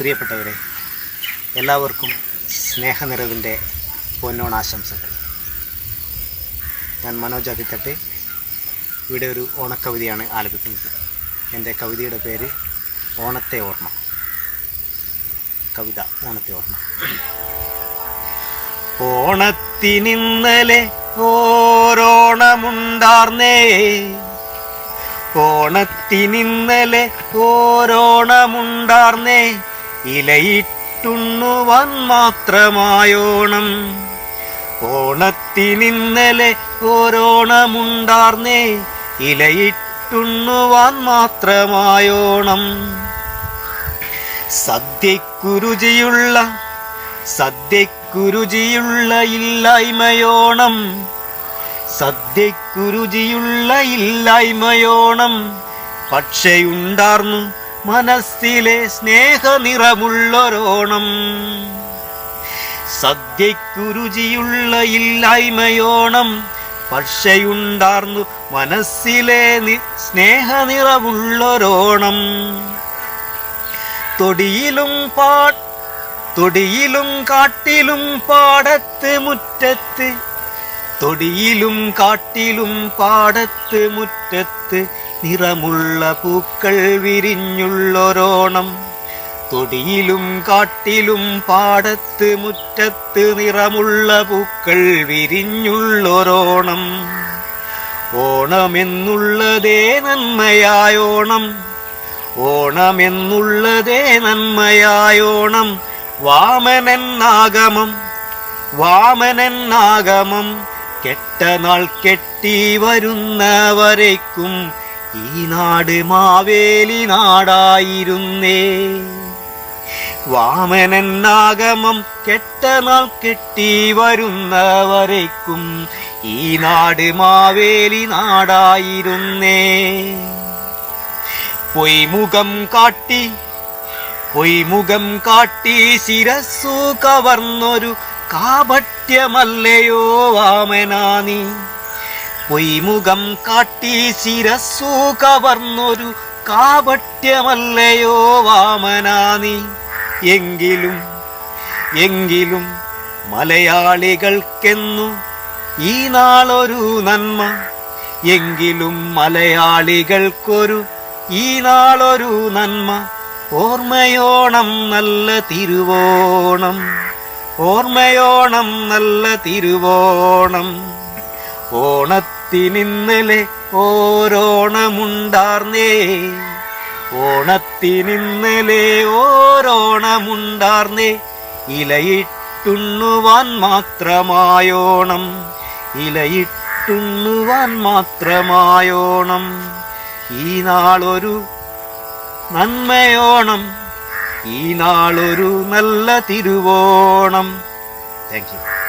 പ്രിയപ്പെട്ടവരെ എല്ലാവർക്കും സ്നേഹനിറവിന്റെ പൊന്നോണാശംസകൾ ഞാൻ മനോജ് അതിത്തട്ട് ഇവിടെ ഒരു ഓണക്കവിതയാണ് ആലപിക്കുന്നത്. എന്റെ കവിതയുടെ പേര് ഓണത്തെ ഓർമ്മ. കവിത ഓണത്തെ ഓർമ്മ. ഓണത്തിനിന്നലെ ഓരോണമുണ്ടാർന്നേ. ഓണത്തിനിന്നലെ ഓരോണമുണ്ടാർന്നേ. ഇലയിട്ടുണ്ണുവാൻ മാത്രമായോണം. ഓണത്തിനിന്നലെ ഓരോണമുണ്ടാർന്നേ ഇലയിട്ടുണ്ണുവാൻ മാത്രമായോണം. സദ്യക്കുരുചിയുള്ള സദ്യക്കുരുചിയുള്ള ഇല്ലായ്മയോണം. സദ്യക്കുരുചിയുള്ള ഇല്ലായ്മയോണം. പക്ഷയുണ്ടാർന്നു മനസ്സിലെ സ്നേഹനിറമുള്ളൊരോണം. സദ്യക്കുരുചിയുള്ള ഇല്ലായ്മയോണം. പക്ഷയുണ്ടാർന്നു മനസ്സിലെ സ്നേഹനിറമുള്ളൊരോണം. തൊടിയിലും പാ തൊടിയിലും കാട്ടിലും പാടത്ത് മുറ്റത്ത്. തൊടിയിലും കാട്ടിലും പാടത്ത് മുറ്റത്ത് നിറമുള്ള പൂക്കൾ വിരിഞ്ഞുള്ളൊരോണം. തൊടിയിലും കാട്ടിലും പാടത്ത് മുറ്റത്ത് നിറമുള്ള പൂക്കൾ വിരിഞ്ഞുള്ളൊരോണം. ഓണമെന്നുള്ളതേ നന്മയായോണം. ഓണമെന്നുള്ളതേ നന്മയായോണം. വാമനൻ നാഗമം വാമനൻ കെട്ട നാൾ കെട്ടി വരുന്നവരേക്കും ഈ നാട് മാവേലി നാടായിരുന്നേ. വാമനൻ നാഗമം കെട്ട നാൾ കെട്ടി വരുന്നവരേക്കും ഈ നാട് മാവേലി നാടായിരുന്നേ. പൊയ്മുഖം കാട്ടി പൊയ്മുഖം കാട്ടി ശിരസ്സു കവർന്നൊരു കാപട്യമല്ലയോ വാമനാനി പൊയ്മുഖം കാട്ടി ശിരസ്സു കവർന്നൊരു കാപട്യമല്ലയോ വാമനാനി. എങ്കിലും എങ്കിലും മലയാളികൾക്കെന്നു ഈ നാളൊരു നന്മ. എങ്കിലും മലയാളികൾക്കൊരു ഈ നാളൊരു നന്മ. ഓർമ്മയോണം നല്ല തിരുവോണം. ഓർമ്മയോണം നല്ല തിരുവോണം. ഓണത്തിനിന്നലെ ഓരോണമുണ്ടാർന്നേ. ഓണത്തിനിന്നലെ ഓരോണമുണ്ടാർന്നേ. ഇലയിട്ടുണ്ണുവാൻ മാത്രമായോണം. ഇലയിട്ടുണ്ണുവാൻ മാത്രമായോണം. ഈ നാളൊരു നന്മയോണം. ഈ നാളൊരു നല്ല തിരുവോണം. Thank you